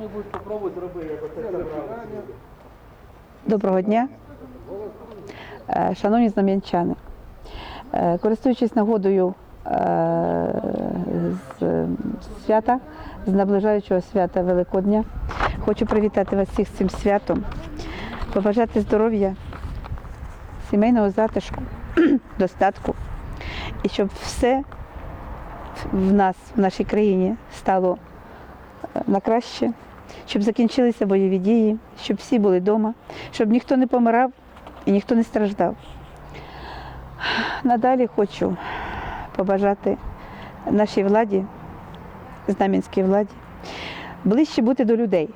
Що-небудь попробуй зроби, як оце забрали. Доброго дня, Е, шановні знам'янчани. Е, Користуючись нагодою е, з свята, з наближаючого свята Великодня, хочу привітати вас всіх з цим святом, побажати здоров'я, сімейного затишку, достатку, і щоб все в нас, в нашій країні, стало на краще, щоб закінчилися бойові дії, щоб всі були вдома, щоб ніхто не помирав і ніхто не страждав. Надалі хочу побажати нашій владі, знам'янській владі, ближче бути до людей,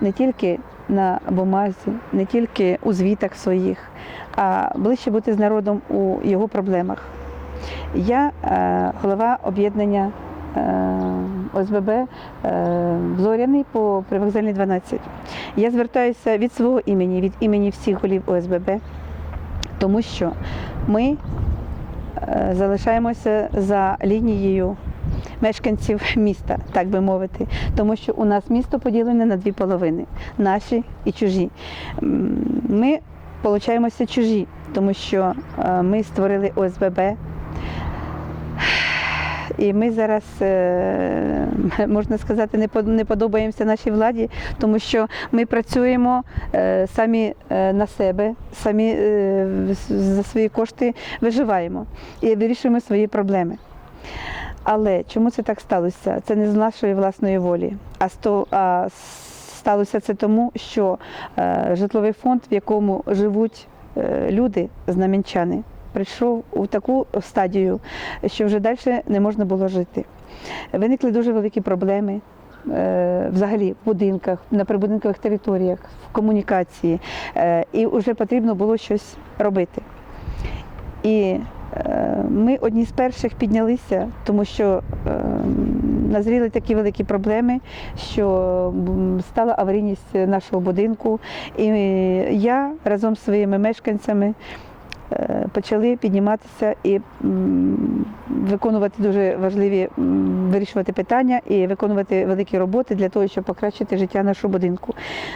не тільки на бумазі, не тільки у звітах своїх, а ближче бути з народом у його проблемах. Я е, голова об'єднання ОСББ е, Зоряний по привокзальній 12. Я звертаюся від свого імені, від імені всіх голів ОСББ, тому що ми е, залишаємося за лінією мешканців міста, так би мовити, тому що у нас місто поділене на дві половини наші і чужі. Ми получаємося чужі, тому що е, ми створили ОСББ. І ми зараз, е, можна сказати, не подобаємося нашій владі, тому що ми працюємо е, самі е, на себе, самі за свої кошти виживаємо і вирішуємо свої проблеми. Але чому це так сталося? Це не з нашої власної волі, а, а сталося це тому, що житловий фонд, в якому живуть люди, знам'янчани, прийшов у таку стадію, що вже далі не можна було жити. Виникли дуже великі проблеми. е, Взагалі в будинках, на прибудинкових територіях, в комунікації, Е, і вже потрібно було щось робити. І е, ми одні з перших піднялися, тому що назріли такі великі проблеми, що стала аварійність нашого будинку. І я разом з своїми мешканцями почали підніматися і виконувати дуже важливі вирішувати питання і виконувати великі роботи для того, щоб покращити життя нашого будинку.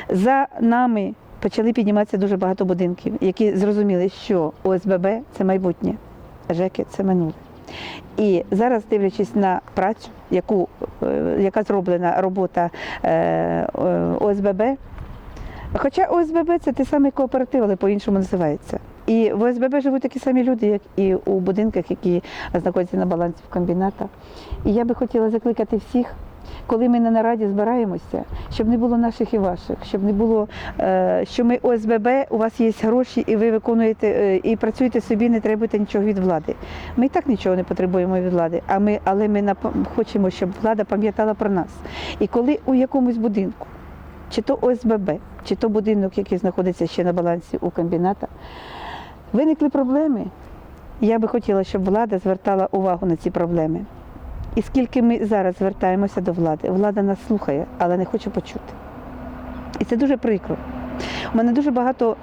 За нами почали підніматися дуже багато будинків, які зрозуміли, що ОСББ це майбутнє, ЖЕКи це минуле. І зараз, дивлячись на працю, яку, е, яка зроблена робота е, е, ОСББ, хоча ОСББ це той самий кооператив, але по-іншому називається. І в ОСББ живуть такі самі люди, як і у будинках, які знаходяться на балансі в комбінатах. І я би хотіла закликати всіх, коли ми на нараді збираємося, щоб не було наших і ваших, щоб не було, е, що ми ОСББ, у вас є гроші, і ви виконуєте е, і працюєте собі, не требуєте нічого від влади. Ми і так нічого не потребуємо від влади, а ми, але ми хочемо, щоб влада пам'ятала про нас. І коли у якомусь будинку, чи то ОСББ, чи то будинок, який знаходиться ще на балансі у комбіната, виникли проблеми. Я би хотіла, щоб влада звертала увагу на ці проблеми. І скільки ми зараз звертаємося до влади, влада нас слухає, але не хоче почути. І це дуже прикро. У мене дуже багато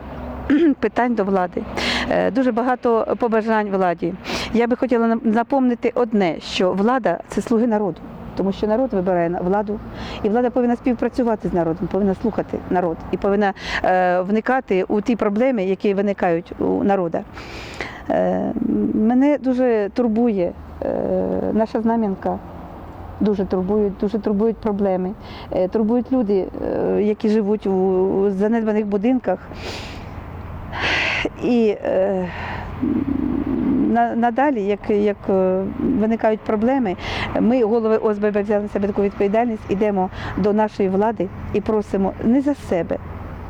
питань до влади, е, дуже багато побажань владі. Я би хотіла напомнити одне, що влада це слуги народу. Тому що народ вибирає владу, і влада повинна співпрацювати з народом, повинна слухати народ і повинна е, вникати у ті проблеми, які виникають у народа. Е, мене дуже турбує е, наша знам'янка. Дуже турбують, дуже турбують проблеми. Е, Турбують люди, е, які живуть у занедбаних будинках. І е, надалі, як, як е, виникають проблеми, ми, голови ОСББ, взяли на себе таку відповідальність, йдемо до нашої влади і просимо не за себе,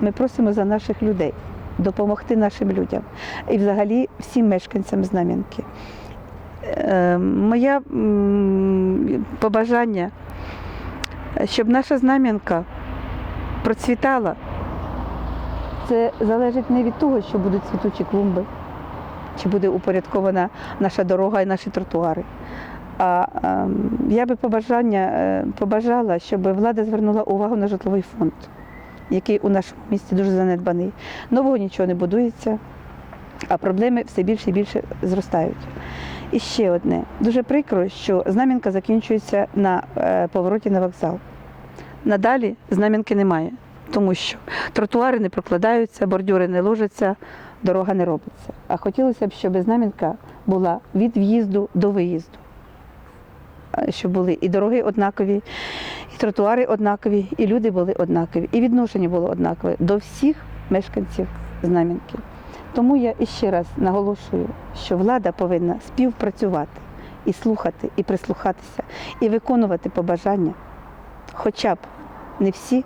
ми просимо за наших людей, допомогти нашим людям і взагалі всім мешканцям Знам'янки. Е, Моє побажання, щоб наша знам'янка процвітала, це залежить не від того, що будуть цвітучі клумби, чи буде упорядкована наша дорога і наші тротуари. А ем, я би побажання, е, побажала, щоб влада звернула увагу на житловий фонд, який у нашому місті дуже занедбаний. Нового нічого не будується, а проблеми все більше і більше зростають. І ще одне. Дуже прикро, що знам'янка закінчується на е, повороті на вокзал. надалі знам'янки немає, тому що тротуари не прокладаються, бордюри не ложаться, дорога не робиться. А хотілося б, щоб знам'янка була від в'їзду до виїзду. Щоб були і дороги однакові, і тротуари однакові, і люди були однакові, і відношення було однакове до всіх мешканців Знам'янки. Тому я іще раз наголошую, що влада повинна співпрацювати і слухати, і прислухатися, і виконувати побажання, хоча б не всі,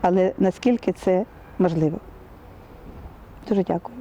але наскільки це можливо. Дуже дякую.